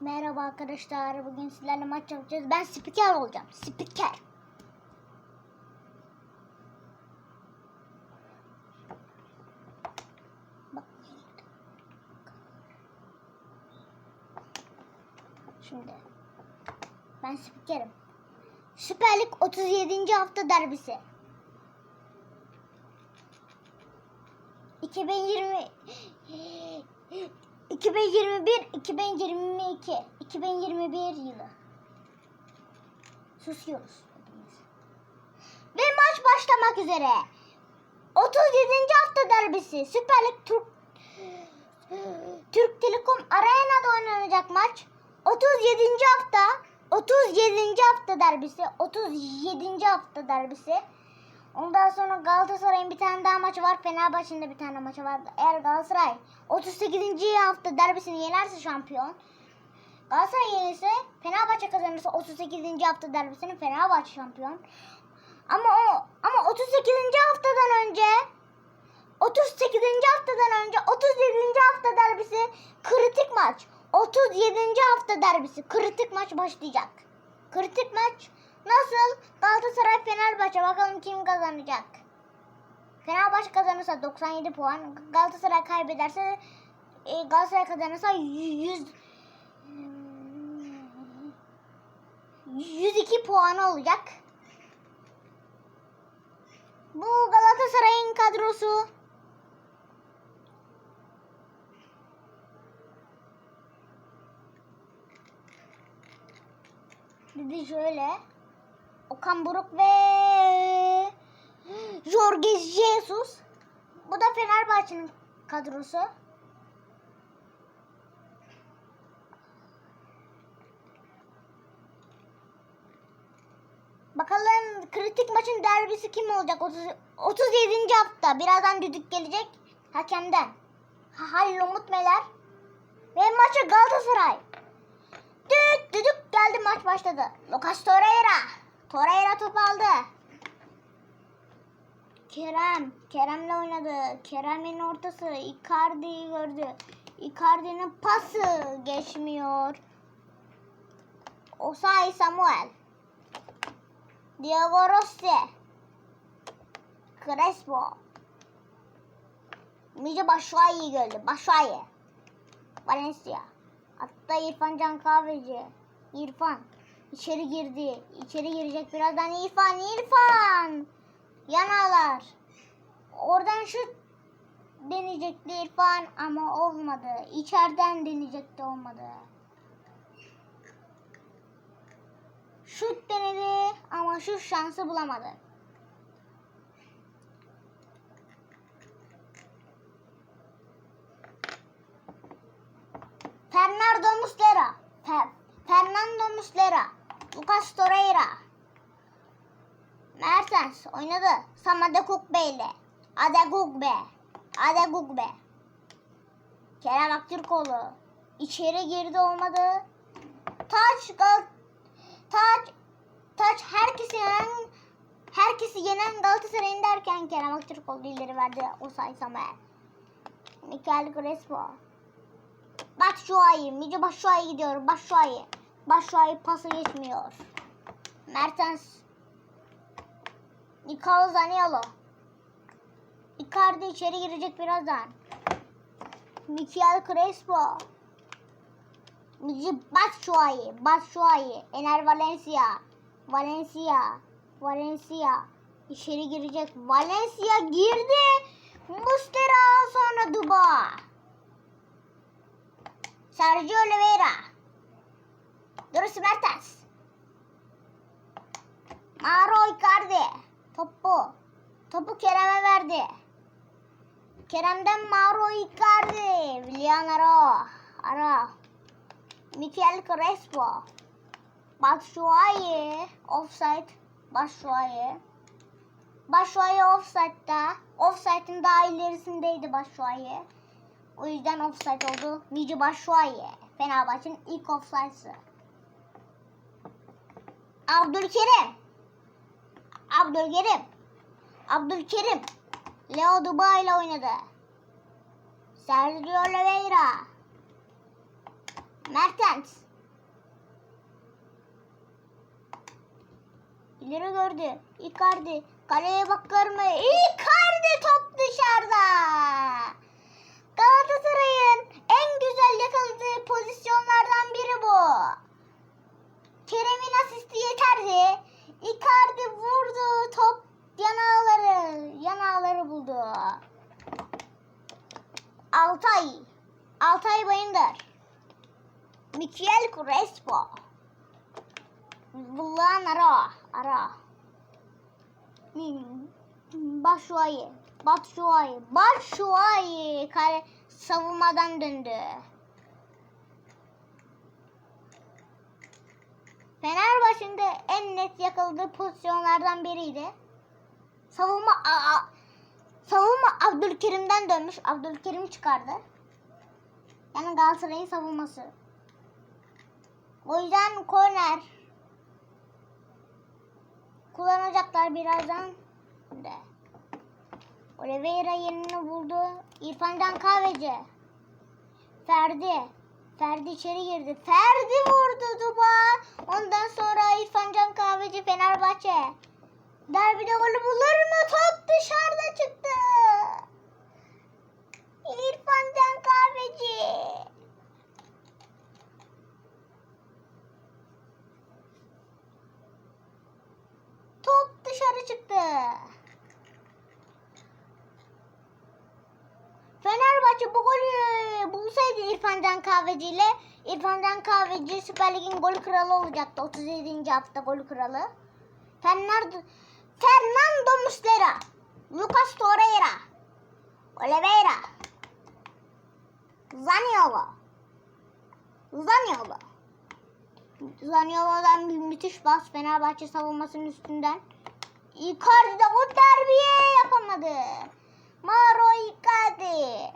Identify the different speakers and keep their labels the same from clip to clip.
Speaker 1: Merhaba arkadaşlar. Bugün sizlerle maç yapacağız. Ben spiker olacağım. Spiker. Şimdi. Ben spikerim. Süper Lig 37. hafta derbisi. 2020 2021 2022 2021 yılı. Susuyoruz. Ve maç başlamak üzere. 37. hafta derbisi Süper Lig Türk Türk Telekom Arena'da oynanacak maç. 37. hafta 37. hafta derbisi 37. hafta derbisi. Ondan sonra Galatasaray'ın bir tane daha maçı var. Fenerbahçe'nin de bir tane maçı var. Eğer Galatasaray 38. hafta derbisini yenerse şampiyon. Galatasaray yenilse Fenerbahçe kazanırsa 38. hafta derbisini Fenerbahçe şampiyon. Ama o ama 38. haftadan önce 38. haftadan önce 37. hafta derbisi kritik maç. 37. hafta derbisi kritik maç başlayacak. Kritik maç nasıl? Galatasaray Fenerbahçe bakalım kim kazanacak. Fenerbahçe kazanırsa 97 puan, Galatasaray kaybederse e, Galatasaray kazanırsa 100 102 puan olacak. Bu Galatasaray'ın kadrosu. Dedi şöyle. Okan Buruk ve Jorge Jesus. Bu da Fenerbahçe'nin kadrosu. Bakalım kritik maçın derbisi kim olacak? 30, 37. hafta. Birazdan düdük gelecek hakemden. Halil Umut Meler. Ve maçı Galatasaray. Düt düdük geldi maç başladı. Lucas Torreira. Torreira top aldı. Kerem. Kerem'le oynadı. Kerem'in ortası. Icardi'yi gördü. Icardi'nin pası geçmiyor. Osay Samuel. Diego Rossi. Crespo. Mice Başuay'ı gördü. Başuay'ı. Valencia. Hatta İrfan Can Kahveci. İrfan. İçeri girdi. İçeri girecek birazdan İrfan. İrfan. Yanalar. Oradan şut deneyecekti İrfan ama olmadı. İçeriden deneyecekti olmadı. Şut denedi ama şu şansı bulamadı. Fernando Muslera. Fer- Fernando Muslera. Lucas Torreira. Mertens oynadı. Samade Kukbe ile. Adegugbe. Adegugbe. Kerem Aktürkoğlu. İçeri girdi olmadı. Taç Gal Taç Taç herkesi yenen herkesi yenen Galatasaray'ın derken Kerem Aktürkoğlu ileri verdi Osay Samer. Mikael Crespo. Batshuayi. Mici Batshuayi gidiyor. Batshuayi. Batshuayi pası geçmiyor. Mertens. Nicolo Zaniolo. Icardi içeri girecek birazdan. Mikael Crespo. Batshuayi. Batshuayi. Ener Valencia. Valencia. Valencia. İçeri girecek. Valencia girdi. Mustera sonra Duba. Sergio Oliveira. Dries Mertens. Mauro Icardi. Topu. Topu Kerem'e verdi. Kerem'den Mauro Icardi. Willian Aro. Ara. Mikel Crespo. Batshuayi. Offside. Batshuayi. Batshuayi offside'da. Offside'ın daha ilerisindeydi Batshuayi. O yüzden offside oldu. Mici Batshuayi. Fenerbahçe'nin ilk offside'sı. Abdülkerim. Abdülkerim. Abdülkerim. Leo Duba ile oynadı. Sergio Oliveira. Mertens. İleri gördü. Icardi. Kaleye bakar mı? Icardi top dışarıda. Galatasaray'ın en güzel yakaladığı pozisyonlardan biri bu. Kerem'in asisti yeterdi. Icardi vurdu. Top yanağları, yanağları buldu. Altay. Altay Bayındır. Mikel Crespo. Bulan ara. Ara. Başuayı. Batshuayi. Batshuayi. Kale savunmadan döndü. Fenerbahçe'nin de en net yakaladığı pozisyonlardan biriydi. Savunma aa, savunma Abdülkerim'den dönmüş. Abdülkerim çıkardı. Yani Galatasaray'ın savunması. O yüzden korner kullanacaklar birazdan de. Oliveira yerini buldu. İrfan Can Kahveci. Ferdi. Ferdi içeri girdi. Ferdi vurdu duba. Ondan sonra İrfan Can Kahveci Fenerbahçe. Derbide golü bulur mu? Top dışarıda çıktı. İrfan Can Kahveci. Top dışarı çıktı. Fenerbahçe bu golü bulsaydı İrfan Can Kahveci ile İrfan Can Kahveci Süper Lig'in gol kralı olacaktı. 37. hafta gol kralı. Fernando, Fernando Muslera, Lucas Torreira, Oliveira, Zaniolo, Zaniolo. Zaniolo'dan bir müthiş bas Fenerbahçe savunmasının üstünden. Icardi de o derbiye yapamadı. Mauro Icardi.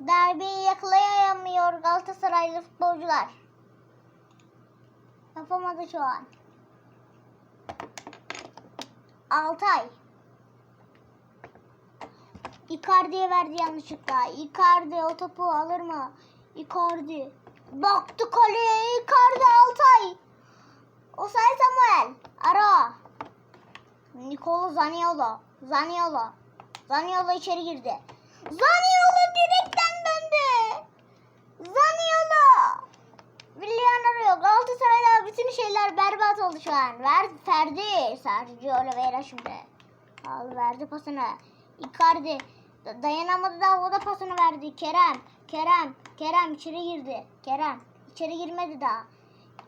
Speaker 1: Derbiyi yakalayamıyor Galatasaraylı futbolcular. Yapamadı şu an. Altay. Icardi'ye verdi yanlışlıkla. Icardi o topu alır mı? Icardi. Baktı kaleye Icardi Altay. Osay Samuel. Ara. Nicolo Zaniolo. Zaniolo. Zaniolo içeri girdi. Zaniolo direkten döndü. Zaniolo. Villian arıyor. Galatasaray'da bütün şeyler berbat oldu şu an. Ver, Ferdi. Sergio Oliveira şimdi. Al verdi pasını. Icardi. Da- Dayanamadı da o da pasını verdi. Kerem. Kerem. Kerem içeri girdi. Kerem. içeri girmedi daha.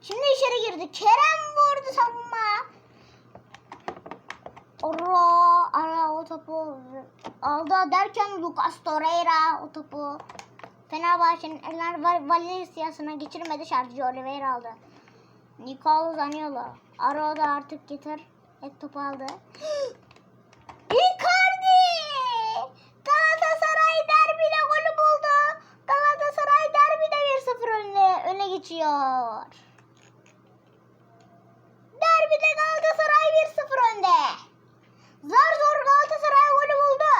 Speaker 1: Şimdi içeri girdi. Kerem vurdu savunma. Ara, ara o topu aldı derken Lucas Torreira o topu Fenerbahçe'nin Val- Valencia'sına geçirmedi Sergio Oliveira aldı. Nicolo Zaniolo. Ara da artık getir. Et topu aldı. Icardi! Galatasaray derbide golü buldu. Galatasaray derbide 1-0 öne geçiyor. Derbide Galatasaray 1-0 önde. Zar zor Galatasaray golü buldu.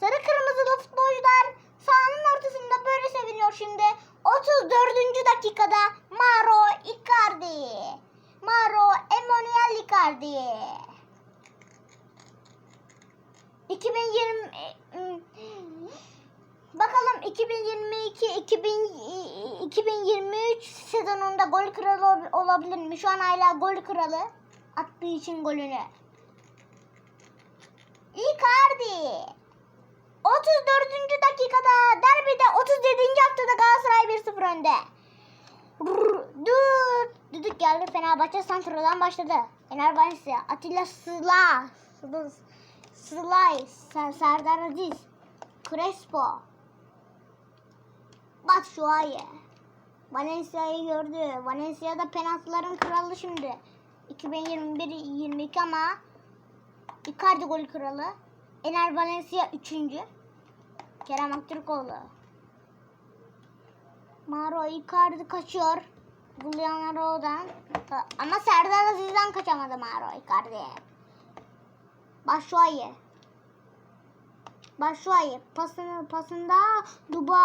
Speaker 1: Sarı kırmızılı futbolcular sahanın ortasında böyle seviniyor şimdi. 34. dakikada Maro Icardi. Maro Emmanuel Icardi. 2020 Bakalım 2022 2000, 2023 sezonunda gol kralı ol- olabilir mi? Şu an hala gol kralı attığı için golünü. Icardi. 34. dakikada derbide 37. haftada Galatasaray 1-0 önde. Dur. Düdük geldi Fenerbahçe Santra'dan başladı. Fenerbahçe Atilla Sıla. Sıla. Sılay. Ser- Serdar Aziz. Crespo. Batshuayi. Valencia'yı gördü. Valencia'da penaltıların kralı şimdi. 2021-22 ama Icardi gol kralı. Ener Valencia 3. Kerem Aktürkoğlu. Maro Icardi kaçıyor. Giuliano'dan. Ama Serdar Aziz'den kaçamadı Maro Icardi. Başuayı. Başuayı. Pasını, pasında Duba.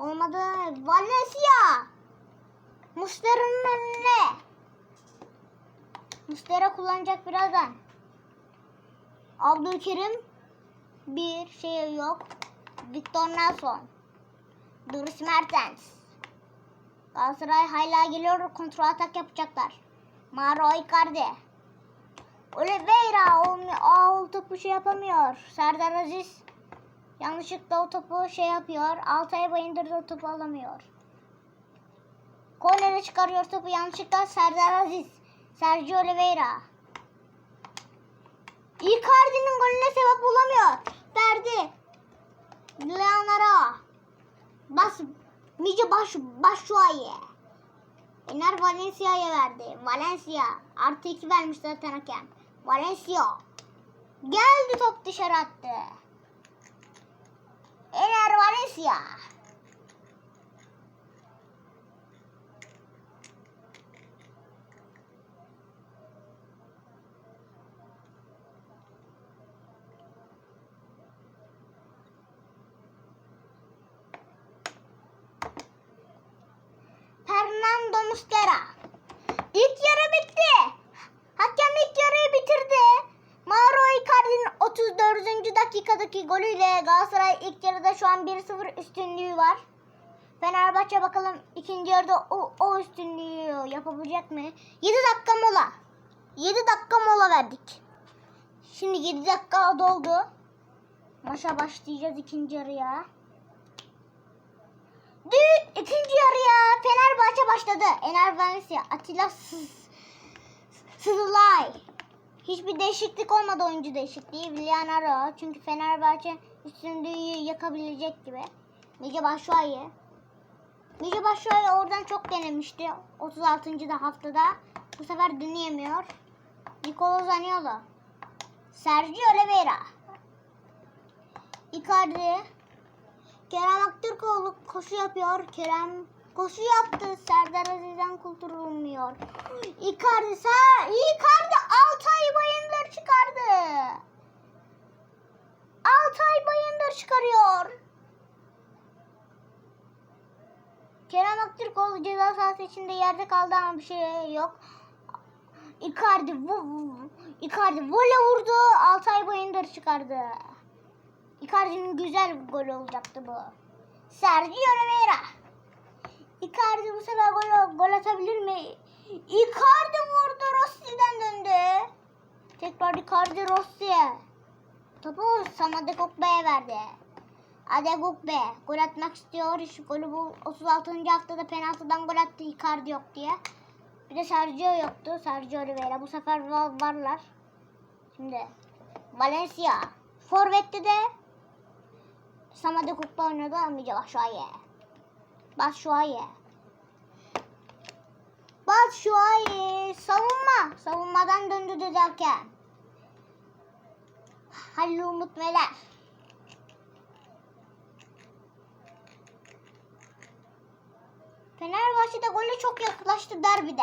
Speaker 1: Olmadı. Valencia. Mustera'nın önüne. Mustera kullanacak birazdan. Abdülkerim bir şey yok. Victor Nelson. Dries Mertens. Galatasaray hala geliyor. Kontrol atak yapacaklar. Maro Icardi. Oliveira o, o, o topu şey yapamıyor. Serdar Aziz yanlışlıkla o topu şey yapıyor. Altay Bayındır o topu alamıyor. Kornere çıkarıyor topu yanlışlıkla Serdar Aziz. Sergio Oliveira. Icardi'nin golüne sebep olamıyor. Verdi. Leonardo. Bas. Mice baş, Başuay'e. Ener Valencia'ya verdi. Valencia. Artı iki vermiş zaten hakem. Valencia. Geldi top dışarı attı. Ener Valencia. Fernando Muslera. İlk yarı bitti. Hakem ilk yarıyı bitirdi. Mauro Icardi'nin 34. dakikadaki golüyle Galatasaray ilk yarıda şu an 1-0 üstünlüğü var. Fenerbahçe bakalım ikinci yarıda o, o üstünlüğü yapabilecek mi? 7 dakika mola. 7 dakika mola verdik. Şimdi 7 dakika doldu. Maça başlayacağız ikinci yarıya. Düğün ikinci yarıya Fenerbahçe başladı. Ener Valencia, Atilla Sız, Sızılay. Hiçbir değişiklik olmadı oyuncu değişikliği. Villanaro çünkü Fenerbahçe üstünlüğü yakabilecek gibi. Mice Başuay'ı. Mice Başuay'ı oradan çok denemişti. 36. da haftada. Bu sefer deneyemiyor. Nicolo Zaniolo. Sergio Oliveira. Icardi. Kerem Aktürkoğlu koşu yapıyor. Kerem koşu yaptı. Serdar Aziz'den kurtulmuyor. Icardi, Ser Icardi Altay Bayındır çıkardı. Altay Bayındır çıkarıyor. Kerem Aktürkoğlu ceza sahası içinde yerde kaldı ama bir şey yok. Icardi, Icardi vole vurdu. Altay Bayındır çıkardı. Icardi'nin güzel bir golü olacaktı bu. Sergio Oliveira. Icardi bu sefer gol, gol atabilir mi? Icardi vurdu Rossi'den döndü. Tekrar Icardi Rossi'ye. Topu Samade Kokbe'ye verdi. Ade Kokbe gol atmak istiyor. Şu golü bu 36. haftada penaltıdan gol attı Icardi yok diye. Bir de Sergio yoktu. Sergio Oliveira. Bu sefer var- varlar. Şimdi Valencia. Forvet'te de Samade Kukla oynadı Amice Başuay'e. Başuay'e. Başuay'e. Savunma. Savunmadan döndü düzelken. Halil Umut Meler. Fenerbahçe'de gole çok yaklaştı derbide.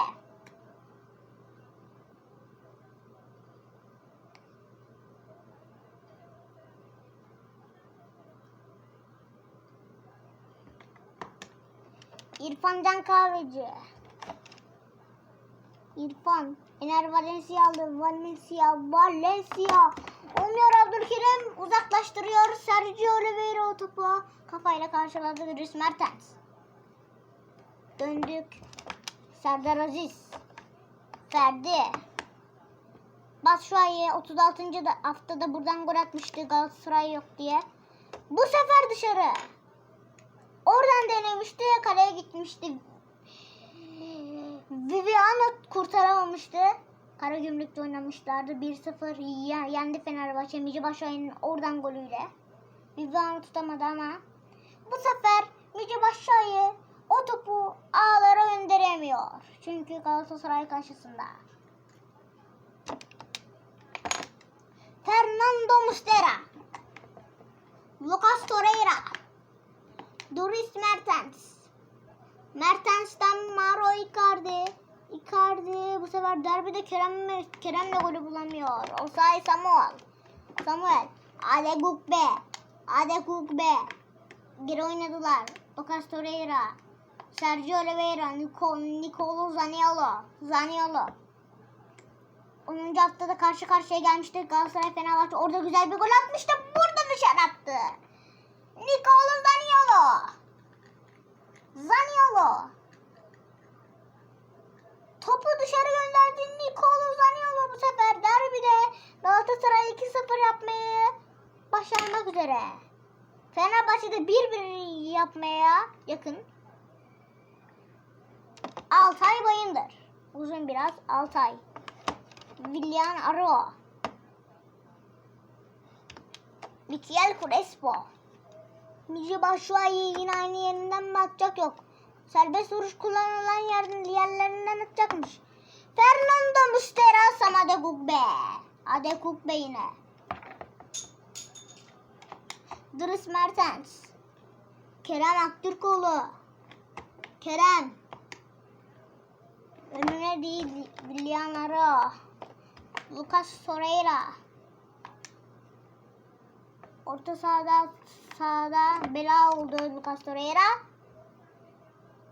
Speaker 1: İrfan Can Kahveci. İrfan. Ener Valencia aldı. Valencia. Valencia. Olmuyor Abdülkerim. Uzaklaştırıyor. Sergio Oliveira o topu. Kafayla karşıladı Dries Mertens. Döndük. Serdar Aziz. Ferdi. Batshuayi 36. da haftada buradan gol atmıştı Galatasaray yok diye. Bu sefer dışarı. Oradan denemişti, kaleye gitmişti. Viviano kurtaramamıştı. Karagümrük'te oynamışlardı. 1-0 ye- yendi Fenerbahçe. Mici Başakşehir'in oradan golüyle. Viviano tutamadı ama bu sefer Mici Başakşehir o topu ağlara gönderemiyor. Çünkü Galatasaray karşısında. Fernando Mustera. Lucas Torreira. Doris Mertens. Mertens'ten Maro Icardi. Icardi bu sefer derbide Kerem Kerem de golü bulamıyor. Osay Samuel. Samuel. Ade Gugbe. Ade Gugbe. Geri oynadılar. Lucas Torreira. Sergio Oliveira. Nico, Nicolo Zaniolo. Zaniolo. 10. haftada karşı karşıya gelmiştik Galatasaray Fenerbahçe. Orada güzel bir gol atmıştı. Burada dışarı attı. Nicolo Zaniolo. Zaniolo. Topu dışarı gönderdi Nicolo Zaniolo bu sefer derbide Galatasaray 2-0 yapmayı başarmak üzere. Fenerbahçe'de 1-1 yapmaya yakın. Altay Bayındır. Uzun biraz Altay. William Aro. Mikel Crespo. Mici Başuay'ı yine aynı yerinden mi atacak yok. Serbest vuruş kullanılan yer, yerlerinden atacakmış. Fernando Mustera Samade Gugbe. Ade Gugbe yine. Dries Mertens. Kerem Aktürkoğlu. Kerem. Önüne değil William Aro. Lucas Torreira. Orta sahada sahada bela oldu Lucas Torreira.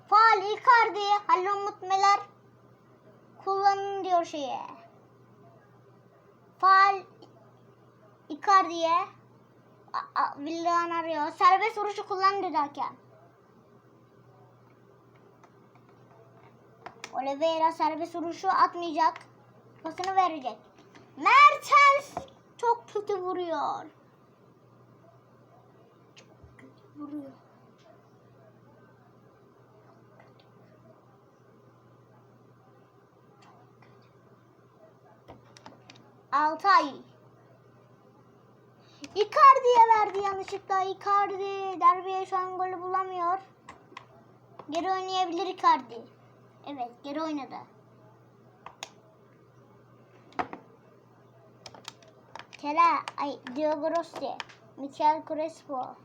Speaker 1: Faal Icardi. Halil Umut Meler. Kullanın diyor şeye. Faal Icardi'ye. Villan arıyor. Serbest vuruşu kullan dedi hakem. Oliveira serbest vuruşu atmayacak. Pasını verecek. Mertens çok kötü vuruyor. Çok kötü vuruyor. Altay. Icardi'ye verdi yanlışlıkla. Icardi derbiye şu an golü bulamıyor. Geri oynayabilir Icardi. Evet geri oynadı. Kela, ay Diogo Rossi, Mikel Crespo.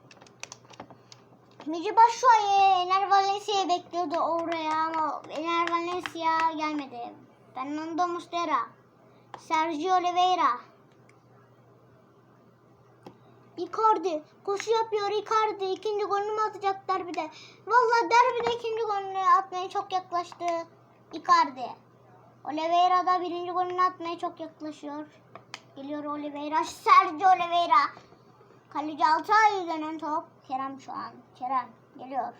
Speaker 1: Mici Başuay'ı Ener Valencia'yı bekliyordu oraya ama Ener Valencia gelmedi. Fernando Mustera, Sergio Oliveira. Icardi koşu yapıyor Icardi ikinci golünü mü atacak derbide? Vallahi derbide ikinci golünü atmaya çok yaklaştı Icardi. Oliveira da birinci golünü atmaya çok yaklaşıyor. Geliyor Oliveira. Sergio Oliveira. Kaleci Altay dönen top. Kerem şu an. Kerem geliyor.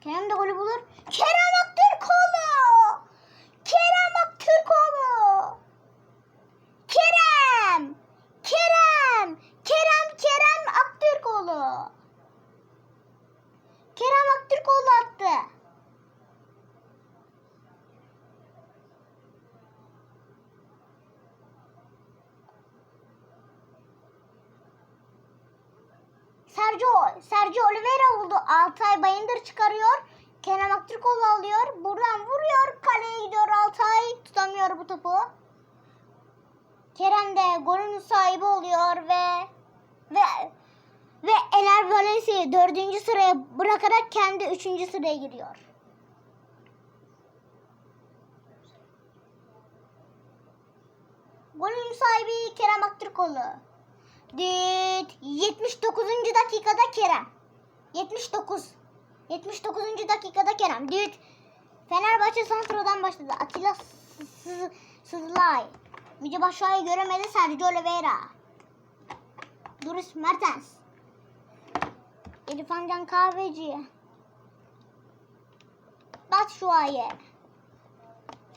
Speaker 1: Kerem de golü bulur. Kerem Aktürkoğlu. Kerem Aktürkoğlu. Kerem. Kerem. Kerem Kerem Aktürkoğlu. Kerem Aktürkoğlu attı. Sergio, Oliveira oldu. Altay Bayındır çıkarıyor. Kerem Aktürkoğlu alıyor. Buradan vuruyor. Kaleye gidiyor Altay. Tutamıyor bu topu. Kerem de golün sahibi oluyor ve ve ve Ener Valencia'yı dördüncü sıraya bırakarak kendi üçüncü sıraya giriyor. Golün sahibi Kerem Aktürkoğlu. Düt 79. dakikada Kerem. 79. 79. dakikada Kerem. Düt Fenerbahçe Santro'dan başladı. Atilla Sı- Sı- Sızlay. Müce Başak'ı göremedi Sergio Oliveira. Dries Mertens. İrfan Can Kahveci. Batshuayi.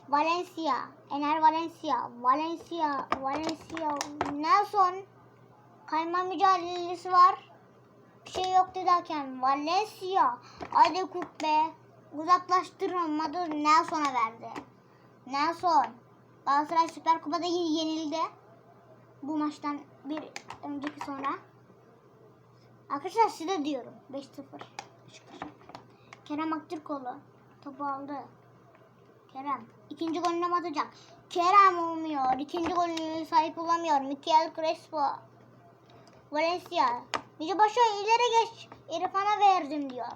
Speaker 1: Valencia. Ener Valencia. Valencia. Valencia. Nelson. Kayma mücadelesi var. Bir şey yok hakem. Valencia. Hadi Kubbe. Uzaklaştıramadı. Nelson'a verdi. Nelson. Galatasaray Süper Kupa'da yenildi. Bu maçtan bir önceki sonra. Arkadaşlar size diyorum. 5-0. Kerem Aktürkoğlu. Topu aldı. Kerem. ikinci golünü atacak? Kerem olmuyor. İkinci golünü sahip olamıyor. Mikel Crespo. Valencia. Yüce Başakşehir ileri geç. İrfan'a verdim diyor.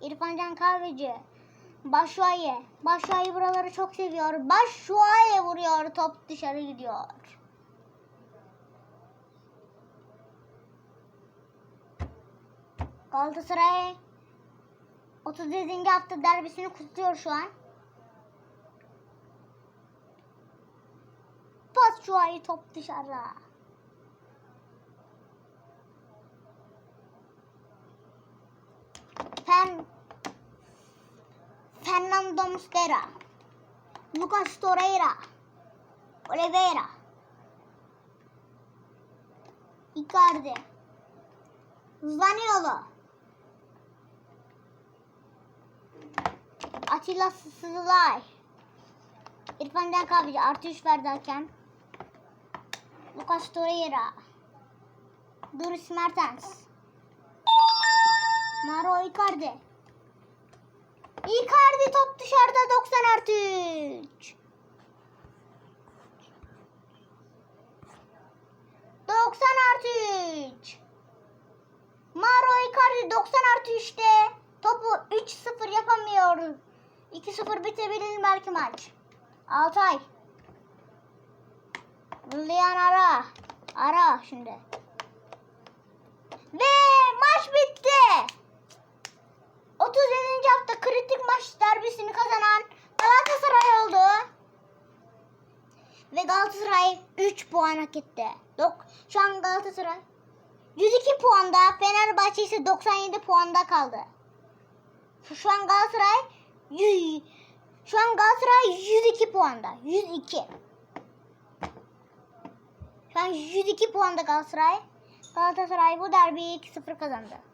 Speaker 1: İrfan Can Kahveci. Başuay'ı. Başuay'ı buraları çok seviyor. Başuay'a vuruyor. Top dışarı gidiyor. Galatasaray 37. hafta derbisini kutluyor şu an. Pas şu ayı top dışarıda. Fen Fernando Mustera Lucas Torreira Oliveira Icardi Zaniolo Atilla Sızılay İrfan Can Kahveci artı 3 verdi hakem. Lucas Torreira Dries Mertens Maro Icardi Icardi top dışarıda 90 artı 3 90 artı 3 Maro Icardi 90 artı 3'te topu 3-0 yapamıyor. 2-0 bitebilir belki maç. Altay. Lian ara. Ara şimdi. Ve maç bitti. 37. hafta kritik maç derbisini kazanan Galatasaray oldu. Ve Galatasaray 3 puan hak etti. Dok şu an Galatasaray 102 puanda, Fenerbahçe ise 97 puanda kaldı. Şu an Galatasaray 100, şu an Galatasaray 102 puanda. 102. Şu an 102 puanda Galatasaray. Galatasaray bu derbiyi 2-0 kazandı.